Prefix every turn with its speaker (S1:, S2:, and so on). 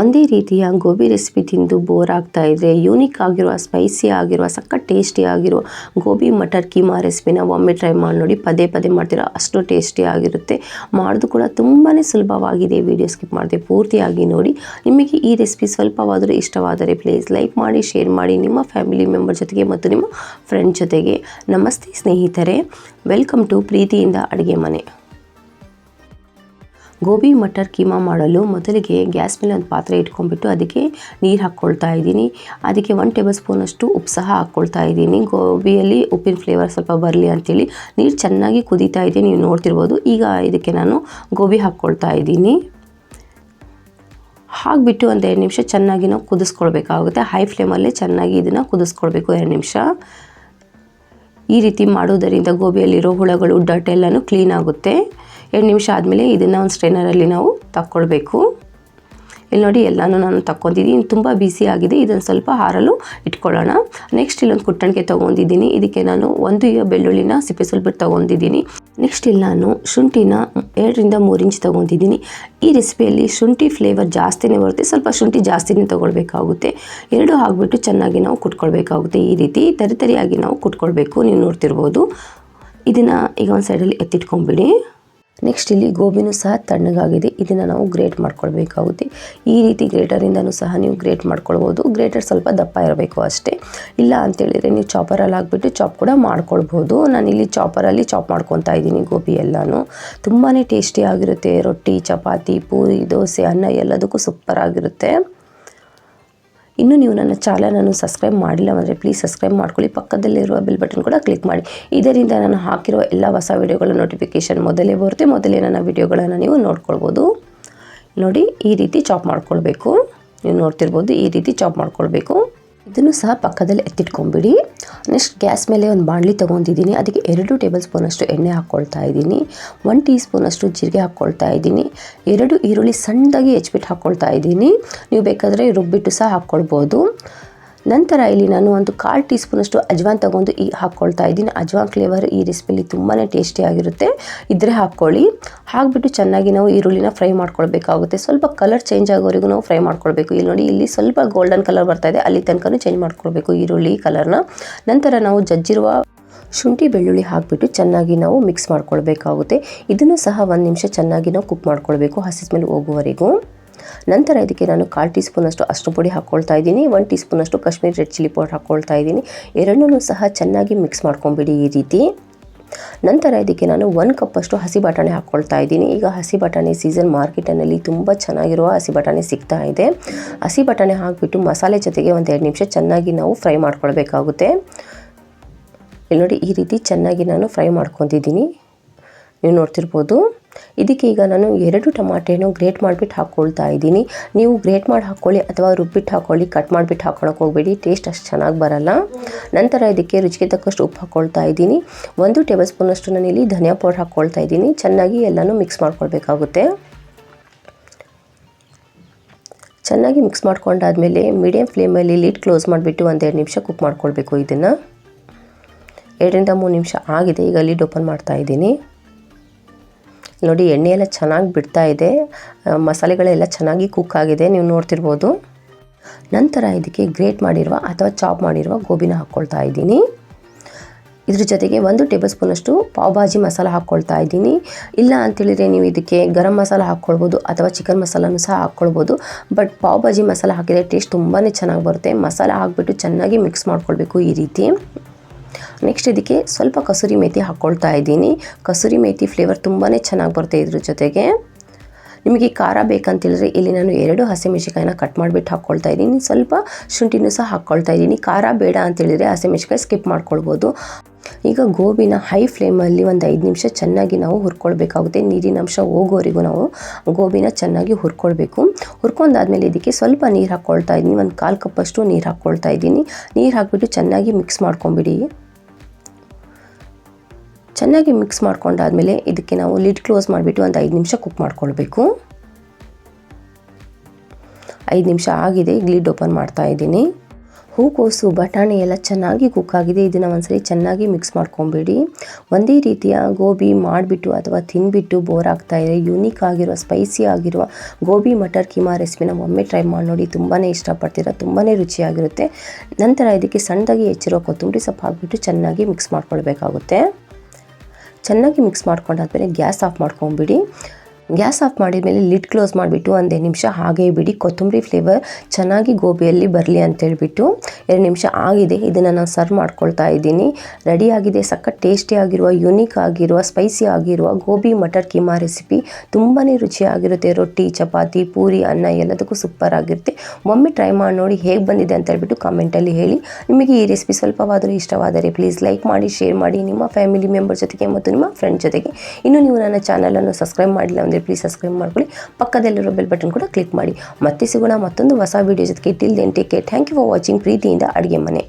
S1: ಒಂದೇ ರೀತಿಯ ಗೋಬಿ ರೆಸಿಪಿ ತಿಂದು ಬೋರ್ ಆಗ್ತಾ ಇದ್ರೆ ಯೂನಿಕ್ ಆಗಿರುವ ಸ್ಪೈಸಿ ಆಗಿರುವ, ಸಖತ್ ಟೇಸ್ಟಿ ಆಗಿರುವ ಗೋಬಿ ಮಟರ್ ಕೀಮಾ ರೆಸಿಪಿನ ಒಮ್ಮೆ ಟ್ರೈ ಮಾಡಿ ನೋಡಿ, ಪದೇ ಪದೇ ಮಾಡ್ತೀರಾ, ಅಷ್ಟು ಟೇಸ್ಟಿ ಆಗಿರುತ್ತೆ. ಮಾಡೋದು ಕೂಡ ತುಂಬಾ ಸುಲಭವಾಗಿದೆ. ವಿಡಿಯೋ ಸ್ಕಿಪ್ ಮಾಡಿದೆ ಪೂರ್ತಿಯಾಗಿ ನೋಡಿ. ನಿಮಗೆ ಈ ರೆಸಿಪಿ ಸ್ವಲ್ಪವಾದರೂ ಇಷ್ಟವಾದರೆ ಪ್ಲೀಸ್ ಲೈಕ್ ಮಾಡಿ ಶೇರ್ ಮಾಡಿ ನಿಮ್ಮ ಫ್ಯಾಮಿಲಿ ಮೆಂಬರ್ ಜೊತೆಗೆ ಮತ್ತು ನಿಮ್ಮ ಫ್ರೆಂಡ್ ಜೊತೆಗೆ. ನಮಸ್ತೆ ಸ್ನೇಹಿತರೆ. ವೆಲ್ಕಮ್ ಟು ಪ್ರೀತಿಯಿಂದ ಅಡುಗೆ ಮನೆ. ಗೋಬಿ ಮಟರ್ ಕೀಮಾ ಮಾಡಲು ಮೊದಲಿಗೆ ಗ್ಯಾಸ್ ಮೇಲೆ ಒಂದು ಪಾತ್ರೆ ಇಟ್ಕೊಂಡ್ಬಿಟ್ಟು ಅದಕ್ಕೆ ನೀರು ಹಾಕ್ಕೊಳ್ತಾ ಇದ್ದೀನಿ. ಅದಕ್ಕೆ ಒನ್ ಟೇಬಲ್ ಸ್ಪೂನಷ್ಟು ಉಪ್ಪು ಸಹ ಹಾಕ್ಕೊಳ್ತಾ ಇದ್ದೀನಿ. ಗೋಬಿಯಲ್ಲಿ ಉಪ್ಪಿನ ಫ್ಲೇವರ್ ಸ್ವಲ್ಪ ಬರಲಿ ಅಂತೇಳಿ ನೀರು ಚೆನ್ನಾಗಿ ಕುದೀತಾ ಇದೆ. ನೀವು ನೋಡ್ತಿರ್ಬೋದು. ಈಗ ಇದಕ್ಕೆ ನಾನು ಗೋಬಿ ಹಾಕ್ಕೊಳ್ತಾ ಇದ್ದೀನಿ. ಹಾಕ್ಬಿಟ್ಟು ಒಂದು ಎರಡು ನಿಮಿಷ ಚೆನ್ನಾಗಿ ನಾವು ಕುದಿಸ್ಕೊಳ್ಬೇಕಾಗುತ್ತೆ. ಹೈ ಫ್ಲೇಮಲ್ಲೇ ಚೆನ್ನಾಗಿ ಇದನ್ನು ಕುದಿಸ್ಕೊಳ್ಬೇಕು ಎರಡು ನಿಮಿಷ. ಈ ರೀತಿ ಮಾಡೋದರಿಂದ ಗೋಬಿಯಲ್ಲಿರೋ ಹುಳಗಳು ಡಟ್ ಎಲ್ಲನೂ ಕ್ಲೀನ್ ಆಗುತ್ತೆ. ಎರಡು ನಿಮಿಷ ಆದಮೇಲೆ ಇದನ್ನು ಒಂದು ಸ್ಟ್ರೈನರಲ್ಲಿ ನಾವು ತಕ್ಕೊಳ್ಬೇಕು. ಇಲ್ಲಿ ನೋಡಿ ಎಲ್ಲನೂ ನಾನು ತಕ್ಕೊಂಡಿದ್ದೀನಿ. ತುಂಬ ಬಿಸಿ ಆಗಿದೆ. ಇದನ್ನು ಸ್ವಲ್ಪ ಹಾರಲು ಇಟ್ಕೊಳ್ಳೋಣ. ನೆಕ್ಸ್ಟ್ ಇಲ್ಲೊಂದು ಕುಟ್ಟಣಿಗೆ ತೊಗೊಂಡಿದ್ದೀನಿ. ಇದಕ್ಕೆ ನಾನು ಒಂದು ಬೆಳ್ಳುಳ್ಳಿನ ಸಿಪ್ಪೆ ಸ್ವಲ್ಪ ತೊಗೊಂಡಿದ್ದೀನಿ. ನೆಕ್ಸ್ಟ್ ಇಲ್ಲಿ ನಾನು ಶುಂಠಿನ ಎರಡರಿಂದ ಮೂರು ಇಂಚ್ ತೊಗೊಂಡಿದ್ದೀನಿ. ಈ ರೆಸಿಪಿಯಲ್ಲಿ ಶುಂಠಿ ಫ್ಲೇವರ್ ಜಾಸ್ತಿನೇ ಬರುತ್ತೆ. ಸ್ವಲ್ಪ ಶುಂಠಿ ಜಾಸ್ತಿನೇ ತೊಗೊಳ್ಬೇಕಾಗುತ್ತೆ. ಎರಡು ಹಾಕ್ಬಿಟ್ಟು ಚೆನ್ನಾಗಿ ನಾವು ಕುಟ್ಕೊಳ್ಬೇಕಾಗುತ್ತೆ. ಈ ರೀತಿ ತರಿತರಿಯಾಗಿ ನಾವು ಕುಟ್ಕೊಳ್ಬೇಕು. ನೀವು ನೋಡ್ತಿರ್ಬೋದು. ಇದನ್ನು ಈಗ ಒಂದು ಸೈಡಲ್ಲಿ ಎತ್ತಿಟ್ಕೊಂಬಿಡಿ ನೆಕ್ಸ್ಟ್ ಇಲ್ಲಿ ಗೋಬಿನೂ ಸಹ ತಣ್ಣಗಾಗಿದೆ. ಇದನ್ನು ನಾವು ಗ್ರೇಟ್ ಮಾಡ್ಕೊಳ್ಬೇಕಾಗುತ್ತೆ. ಈ ರೀತಿ ಗ್ರೇಟರಿಂದನೂ ಸಹ ನೀವು ಗ್ರೇಟ್ ಮಾಡ್ಕೊಳ್ಬೋದು. ಗ್ರೇಟರ್ ಸ್ವಲ್ಪ ದಪ್ಪ ಇರಬೇಕು ಅಷ್ಟೇ. ಇಲ್ಲ ಅಂತೇಳಿದರೆ ನೀವು ಚಾಪರಲ್ಲಿ ಹಾಕ್ಬಿಟ್ಟು ಚಾಪ್ ಕೂಡ ಮಾಡ್ಕೊಳ್ಬೋದು. ಇಲ್ಲಿ ಚಾಪರಲ್ಲಿ ಚಾಪ್ ಮಾಡ್ಕೊತಾ ಇದ್ದೀನಿ ಗೋಬಿ ಎಲ್ಲನೂ. ತುಂಬಾ ಟೇಸ್ಟಿ ಆಗಿರುತ್ತೆ. ರೊಟ್ಟಿ, ಚಪಾತಿ, ಪೂರಿ, ದೋಸೆ, ಅನ್ನ ಎಲ್ಲದಕ್ಕೂ ಸೂಪರ್ ಆಗಿರುತ್ತೆ. ಇನ್ನು ನೀವು ನನ್ನ ಚಾನಲನ್ನು ಸಬ್ಸ್ಕ್ರೈಬ್ ಮಾಡಿಲ್ಲ ಅಂದರೆ ಪ್ಲೀಸ್ ಸಬ್ಸ್ಕ್ರೈಬ್ ಮಾಡ್ಕೊಳ್ಳಿ. ಪಕ್ಕದಲ್ಲಿರುವ ಬೆಲ್ ಬಟನ್ ಕೂಡ ಕ್ಲಿಕ್ ಮಾಡಿ. ಇದರಿಂದ ನಾನು ಹಾಕಿರೋ ಎಲ್ಲ ಹೊಸ ವಿಡಿಯೋಗಳ ನೋಟಿಫಿಕೇಷನ್ ಮೊದಲೇ ಬರುತ್ತೆ. ಮೊದಲೇ ನನ್ನ ವಿಡಿಯೋಗಳನ್ನು ನೀವು ನೋಡ್ಕೊಳ್ಬೋದು. ನೋಡಿ, ಈ ರೀತಿ ಚಾಪ್ ಮಾಡ್ಕೊಳ್ಬೇಕು. ನೀವು ನೋಡ್ತಿರ್ಬೋದು, ಈ ರೀತಿ ಚಾಪ್ ಮಾಡ್ಕೊಳ್ಬೇಕು. ಇದನ್ನು ಸಹ ಪಕ್ಕದಲ್ಲಿ ಎತ್ತಿಟ್ಕೊಂಬಿಡಿ. ನೆಕ್ಸ್ಟ್ ಗ್ಯಾಸ್ ಮೇಲೆ ಒಂದು ಬಾಣಲಿ ತೊಗೊಂಡಿದ್ದೀನಿ. ಅದಕ್ಕೆ ಎರಡು ಟೇಬಲ್ ಸ್ಪೂನಷ್ಟು ಎಣ್ಣೆ ಹಾಕ್ಕೊಳ್ತಾ ಇದ್ದೀನಿ. ಒನ್ ಟೀ ಸ್ಪೂನಷ್ಟು ಜೀರಿಗೆ ಹಾಕ್ಕೊಳ್ತಾ ಇದ್ದೀನಿ. ಎರಡು ಈರುಳ್ಳಿ ಸಣ್ಣದಾಗಿ ಹೆಚ್ಚಿಬಿಟ್ಟು ಹಾಕ್ಕೊಳ್ತಾ ಇದ್ದೀನಿ. ನೀವು ಬೇಕಾದರೆ ರುಬ್ಬಿಟ್ಟು ಸಹ ಹಾಕ್ಕೊಳ್ಬೋದು. ನಂತರ ಇಲ್ಲಿ ನಾನು ಒಂದು ಕಾಲು ಟೀ ಸ್ಪೂನಷ್ಟು ಅಜ್ವಾನ್ ತಗೊಂಡು ಈ ಹಾಕ್ಕೊಳ್ತಾ ಇದ್ದೀನಿ. ಅಜ್ವಾನ್ ಫ್ಲೇವರ್ ಈ ರೆಸಿಪಿಲಿ ತುಂಬಾ ಟೇಸ್ಟಿಯಾಗಿರುತ್ತೆ ಇದ್ರೆ ಹಾಕ್ಕೊಳ್ಳಿ. ಹಾಕ್ಬಿಟ್ಟು ಚೆನ್ನಾಗಿ ನಾವು ಈರುಳ್ಳಿನ ಫ್ರೈ ಮಾಡ್ಕೊಳ್ಬೇಕಾಗುತ್ತೆ. ಸ್ವಲ್ಪ ಕಲರ್ ಚೇಂಜ್ ಆಗೋವರೆಗೂ ನಾವು ಫ್ರೈ ಮಾಡ್ಕೊಳ್ಬೇಕು. ಇಲ್ಲಿ ನೋಡಿ, ಇಲ್ಲಿ ಸ್ವಲ್ಪ ಗೋಲ್ಡನ್ ಕಲರ್ ಬರ್ತಾ ಇದೆ. ಅಲ್ಲಿ ತನಕನೂ ಚೇಂಜ್ ಮಾಡ್ಕೊಳ್ಬೇಕು ಈರುಳ್ಳಿ ಕಲರ್ನ ನಂತರ ನಾವು ಜಜ್ಜಿರುವ ಶುಂಠಿ ಬೆಳ್ಳುಳ್ಳಿ ಹಾಕಿಬಿಟ್ಟು ಚೆನ್ನಾಗಿ ನಾವು ಮಿಕ್ಸ್ ಮಾಡ್ಕೊಳ್ಬೇಕಾಗುತ್ತೆ. ಇದನ್ನು ಸಹ ಒಂದು ನಿಮಿಷ ಚೆನ್ನಾಗಿ ನಾವು ಕುಕ್ ಮಾಡ್ಕೊಳ್ಬೇಕು ಹಸಿದ ಮೇಲೆ ಹೋಗುವವರೆಗೂ. ನಂತರ ಇದಕ್ಕೆ ನಾನು ಕಾಲು ಟೀ ಸ್ಪೂನಷ್ಟು ಅಷ್ಟು ಪುಡಿ ಹಾಕ್ಕೊಳ್ತಾ ಇದ್ದೀನಿ ಒನ್ ಟೀ ಸ್ಪೂನಷ್ಟು ಕಾಶ್ಮೀರಿ ರೆಡ್ ಚಿಲ್ಲಿ ಪೌಡರ್ ಹಾಕ್ಕೊಳ್ತಾ ಇದ್ದೀನಿ. ಎರಡನ್ನೂ ಸಹ ಚೆನ್ನಾಗಿ ಮಿಕ್ಸ್ ಮಾಡ್ಕೊಂಬಿಡಿ ಈ ರೀತಿ. ನಂತರ ಇದಕ್ಕೆ ನಾನು ಒನ್ ಕಪ್ಪಷ್ಟು ಹಸಿ ಬಟಾಣಿ ಹಾಕ್ಕೊಳ್ತಾ ಇದ್ದೀನಿ. ಈಗ ಹಸಿ ಬಟಾಣಿ ಸೀಸನ್ ಮಾರ್ಕೆಟಲ್ಲಿ ತುಂಬ ಚೆನ್ನಾಗಿರುವ ಹಸಿ ಬಟಾಣಿ ಸಿಗ್ತಾ ಇದೆ. ಹಸಿ ಬಟಾಣಿ ಹಾಕಿಬಿಟ್ಟು ಮಸಾಲೆ ಜೊತೆಗೆ ಒಂದು ಎರಡು ನಿಮಿಷ ಚೆನ್ನಾಗಿ ನಾವು ಫ್ರೈ ಮಾಡ್ಕೊಳ್ಬೇಕಾಗುತ್ತೆ. ಇಲ್ಲಿ ನೋಡಿ ಈ ರೀತಿ ಚೆನ್ನಾಗಿ ನಾನು ಫ್ರೈ ಮಾಡ್ಕೊತಿದ್ದೀನಿ ನೀವು ನೋಡ್ತಿರ್ಬೋದು. ಇದಕ್ಕೆ ಈಗ ನಾನು ಎರಡು ಟಮಾಟೆನೂ ಗ್ರೇಟ್ ಮಾಡಿಬಿಟ್ಟು ಹಾಕ್ಕೊಳ್ತಾ ಇದ್ದೀನಿ. ನೀವು ಗ್ರೇಟ್ ಮಾಡಿ ಹಾಕ್ಕೊಳ್ಳಿ ಅಥವಾ ರುಬ್ಬಿಟ್ಟು ಹಾಕ್ಕೊಳ್ಳಿ ಕಟ್ ಮಾಡಿಬಿಟ್ಟು ಹಾಕ್ಕೊಳಕ್ಕೆ ಹೋಗಬೇಡಿ. ಟೇಸ್ಟ್ ಅಷ್ಟು ಚೆನ್ನಾಗಿ ಬರಲ್ಲ. ನಂತರ ಇದಕ್ಕೆ ರುಚಿಗೆ ತಕ್ಕಷ್ಟು ಉಪ್ಪು ಹಾಕ್ಕೊಳ್ತಾ ಇದ್ದೀನಿ. ಒಂದು ಟೇಬಲ್ ಸ್ಪೂನಷ್ಟು ನಾನು ಇಲ್ಲಿ ಧನಿಯಾ ಪೌಡರ್ ಹಾಕ್ಕೊಳ್ತಾ ಇದ್ದೀನಿ. ಚೆನ್ನಾಗಿ ಎಲ್ಲನೂ ಮಿಕ್ಸ್ ಮಾಡ್ಕೊಳ್ಬೇಕಾಗುತ್ತೆ. ಚೆನ್ನಾಗಿ ಮಿಕ್ಸ್ ಮಾಡ್ಕೊಂಡಾದಮೇಲೆ ಮೀಡಿಯಮ್ ಫ್ಲೇಮಲ್ಲಿ ಲೀಡ್ ಕ್ಲೋಸ್ ಮಾಡಿಬಿಟ್ಟು ಒಂದೆರಡು ನಿಮಿಷ ಕುಕ್ ಮಾಡ್ಕೊಳ್ಬೇಕು ಇದನ್ನು. ಎರಡರಿಂದ ಮೂರು ನಿಮಿಷ ಆಗಿದೆ. ಈಗ ಲೀಡ್ ಓಪನ್ ಮಾಡ್ತಾ ಇದ್ದೀನಿ. ನೋಡಿ ಎಣ್ಣೆ ಎಲ್ಲ ಚೆನ್ನಾಗಿ ಬಿಡ್ತಾ ಇದೆ. ಮಸಾಲೆಗಳೆಲ್ಲ ಚೆನ್ನಾಗಿ ಕುಕ್ ಆಗಿದೆ. ನೀವು ನೋಡ್ತಿರ್ಬೋದು. ನಂತರ ಇದಕ್ಕೆ ಗ್ರೇಟ್ ಮಾಡಿರುವ ಅಥವಾ ಚಾಪ್ ಮಾಡಿರುವ ಗೋಬಿನ ಹಾಕ್ಕೊಳ್ತಾ ಇದ್ದೀನಿ. ಇದ್ರ ಜೊತೆಗೆ ಒಂದು ಟೇಬಲ್ ಸ್ಪೂನಷ್ಟು ಪಾವ್ ಭಾಜಿ ಮಸಾಲ ಹಾಕ್ಕೊಳ್ತಾ ಇದ್ದೀನಿ. ಇಲ್ಲ ಅಂತೇಳಿದರೆ ನೀವು ಇದಕ್ಕೆ ಗರಂ ಮಸಾಲ ಹಾಕ್ಕೊಳ್ಬೋದು ಅಥವಾ ಚಿಕನ್ ಮಸಾಲನೂ ಸಹ ಹಾಕ್ಕೊಳ್ಬೋದು. ಬಟ್ ಪಾವ್ ಭಾಜಿ ಮಸಾಲ ಹಾಕಿದರೆ ಟೇಸ್ಟ್ ತುಂಬಾ ಚೆನ್ನಾಗಿ ಬರುತ್ತೆ. ಮಸಾಲ ಹಾಕ್ಬಿಟ್ಟು ಚೆನ್ನಾಗಿ ಮಿಕ್ಸ್ ಮಾಡ್ಕೊಳ್ಬೇಕು ಈ ರೀತಿ. ನೆಕ್ಸ್ಟ್ ಇದಕ್ಕೆ ಸ್ವಲ್ಪ ಕಸೂರಿ ಮೇತಿ ಹಾಕ್ಕೊಳ್ತಾ ಇದ್ದೀನಿ. ಕಸೂರಿ ಮೇತಿ ಫ್ಲೇವರ್ ತುಂಬಾ ಚೆನ್ನಾಗಿ ಬರುತ್ತೆ ಇದ್ರ ಜೊತೆಗೆ. ನಿಮಗೆ ಖಾರ ಬೇಕಂತೇಳಿದ್ರೆ ಇಲ್ಲಿ ನಾನು ಎರಡು ಹಸಿಮೆಣಸಿಕಾಯಿನ ಕಟ್ ಮಾಡಿಬಿಟ್ಟು ಹಾಕ್ಕೊಳ್ತಾ ಇದ್ದೀನಿ. ಸ್ವಲ್ಪ ಶುಂಠಿನೂ ಸಹ ಹಾಕ್ಕೊಳ್ತಾ ಇದ್ದೀನಿ. ಖಾರ ಬೇಡ ಅಂತೇಳಿದರೆ ಹಸಿಮೆಣಸಿಕಾಯಿ ಸ್ಕಿಪ್ ಮಾಡ್ಕೊಳ್ಬೋದು. ಈಗ ಗೋಬಿನ ಹೈ ಫ್ಲೇಮಲ್ಲಿ ಒಂದು ಐದು ನಿಮಿಷ ಚೆನ್ನಾಗಿ ನಾವು ಹುರ್ಕೊಳ್ಬೇಕಾಗುತ್ತೆ. ನೀರಿನ ಅಂಶ ಹೋಗೋವರೆಗೂ ನಾವು ಗೋಬಿನ ಚೆನ್ನಾಗಿ ಹುರ್ಕೊಳ್ಬೇಕು. ಹುರ್ಕೊಂಡಾದ್ಮೇಲೆ ಇದಕ್ಕೆ ಸ್ವಲ್ಪ ನೀರು ಹಾಕ್ಕೊಳ್ತಾ ಇದ್ದೀನಿ. ಒಂದು ಕಾಲು ಕಪ್ಪಷ್ಟು ನೀರು ಹಾಕ್ಕೊಳ್ತಾ ಇದ್ದೀನಿ. ನೀರು ಹಾಕಿಬಿಟ್ಟು ಚೆನ್ನಾಗಿ ಮಿಕ್ಸ್ ಮಾಡ್ಕೊಂಬಿಡಿ. ಚೆನ್ನಾಗಿ ಮಿಕ್ಸ್ ಮಾಡ್ಕೊಂಡಾದ್ಮೇಲೆ ಇದಕ್ಕೆ ನಾವು ಲಿಡ್ ಕ್ಲೋಸ್ ಮಾಡಿಬಿಟ್ಟು ಒಂದು ಐದು ನಿಮಿಷ ಕುಕ್ ಮಾಡ್ಕೊಳ್ಬೇಕು. ಐದು ನಿಮಿಷ ಆಗಿದೆ, ಈಗ ಲಿಡ್ ಓಪನ್ ಮಾಡ್ತಾ ಇದ್ದೀನಿ. ಹೂಕೋಸು ಬಟಾಣಿ ಎಲ್ಲ ಚೆನ್ನಾಗಿ ಕುಕ್ ಆಗಿದೆ. ಇದನ್ನು ಒಂದ್ಸರಿ ಚೆನ್ನಾಗಿ ಮಿಕ್ಸ್ ಮಾಡ್ಕೊಬೇಡಿ. ಒಂದೇ ರೀತಿಯ ಗೋಬಿ ಮಾಡಿಬಿಟ್ಟು ಅಥವಾ ತಿನ್ಬಿಟ್ಟು ಬೋರ್ ಆಗ್ತಾ ಇದೆ. ಯೂನಿಕ್ ಆಗಿರುವ, ಸ್ಪೈಸಿ ಆಗಿರುವ ಗೋಬಿ ಮಟರ್ ಕೀಮಾ ರೆಸಿಪಿನ ಒಮ್ಮೆ ಟ್ರೈ ಮಾಡಿ ನೋಡಿ. ತುಂಬಾ ಇಷ್ಟಪಡ್ತೀರ ತುಂಬಾ ರುಚಿಯಾಗಿರುತ್ತೆ. ನಂತರ ಇದಕ್ಕೆ ಸಣ್ಣದಾಗಿ ಹೆಚ್ಚಿರೋ ಕೊತ್ತಂಬರಿ ಸೊಪ್ಪು ಹಾಕ್ಬಿಟ್ಟು ಚೆನ್ನಾಗಿ ಮಿಕ್ಸ್ ಮಾಡ್ಕೊಳ್ಬೇಕಾಗುತ್ತೆ. ಚೆನ್ನಾಗಿ ಮಿಕ್ಸ್ ಮಾಡ್ಕೊಂಡಾದ್ಮೇಲೆ ಗ್ಯಾಸ್ ಆಫ್ ಮಾಡ್ಕೊಂಬಿಡಿ. ಗ್ಯಾಸ್ ಆಫ್ ಮಾಡಿದ ಮೇಲೆ ಲಿಡ್ ಕ್ಲೋಸ್ ಮಾಡಿಬಿಟ್ಟು ಒಂದೇ ನಿಮಿಷ ಹಾಗೇ ಬಿಡಿ. ಕೊತ್ತಂಬರಿ ಫ್ಲೇವರ್ ಚೆನ್ನಾಗಿ ಗೋಬಿಯಲ್ಲಿ ಬರಲಿ ಅಂತೇಳ್ಬಿಟ್ಟು ಎರಡು ನಿಮಿಷ ಆಗಿದೆ. ಇದನ್ನು ನಾನು ಸರ್ವ್ ಮಾಡ್ಕೊಳ್ತಾ ಇದ್ದೀನಿ. ಆಗಿದೆ. ಸಖತ್ ಟೇಸ್ಟಿ ಆಗಿರುವ, ಯುನೀಕ್ ಆಗಿರುವ, ಸ್ಪೈಸಿ ಆಗಿರುವ ಗೋಬಿ ಮಟರ್ ಕೀಮಾ ರೆಸಿಪಿ. ತುಂಬಾ ರುಚಿಯಾಗಿರುತ್ತೆ. ರೊಟ್ಟಿ, ಚಪಾತಿ, ಪೂರಿ, ಅನ್ನ ಎಲ್ಲದಕ್ಕೂ ಸೂಪರ್ ಆಗಿರುತ್ತೆ. ಒಮ್ಮೆ ಟ್ರೈ ಮಾಡಿ ನೋಡಿ ಹೇಗೆ ಬಂದಿದೆ ಅಂತ ಹೇಳ್ಬಿಟ್ಟು ಕಾಮೆಂಟಲ್ಲಿ ಹೇಳಿ. ನಿಮಗೆ ಈ ರೆಸಿಪಿ ಸ್ವಲ್ಪವಾದರೂ ಇಷ್ಟವಾದರೆ ಪ್ಲೀಸ್ ಲೈಕ್ ಮಾಡಿ ಶೇರ್ ಮಾಡಿ ನಿಮ್ಮ ಫ್ಯಾಮಿಲಿ ಮೆಂಬರ್ ಜೊತೆಗೆ ಮತ್ತು ನಿಮ್ಮ ಫ್ರೆಂಡ್ ಜೊತೆಗೆ. ಇನ್ನು ನೀವು ನನ್ನ ಚಾನಲನ್ನು ಸಬ್ಸ್ಕ್ರೈಬ್ ಮಾಡಿಲ್ಲ ಅಂದರೆ ಪ್ಲೀಸ್ ಸಬ್ಸ್ಕ್ರೈಬ್ ಮಾಡ್ಕೊಳ್ಳಿ. ಪಕ್ಕದಲ್ಲಿರೋ ಬೆಲ್ ಬಟನ್ ಕೂಡ ಕ್ಲಿಕ್ ಮಾಡಿ. ಮತ್ತೆ ಸಿಗೋಣ ಮತ್ತೊಂದು ಹೊಸ ವೀಡಿಯೋ ಜೊತೆಗೆ. Till then take care thank you for watching ಪ್ರೀತಿಯಿಂದ ಅಡುಗೆ ಮನೆ.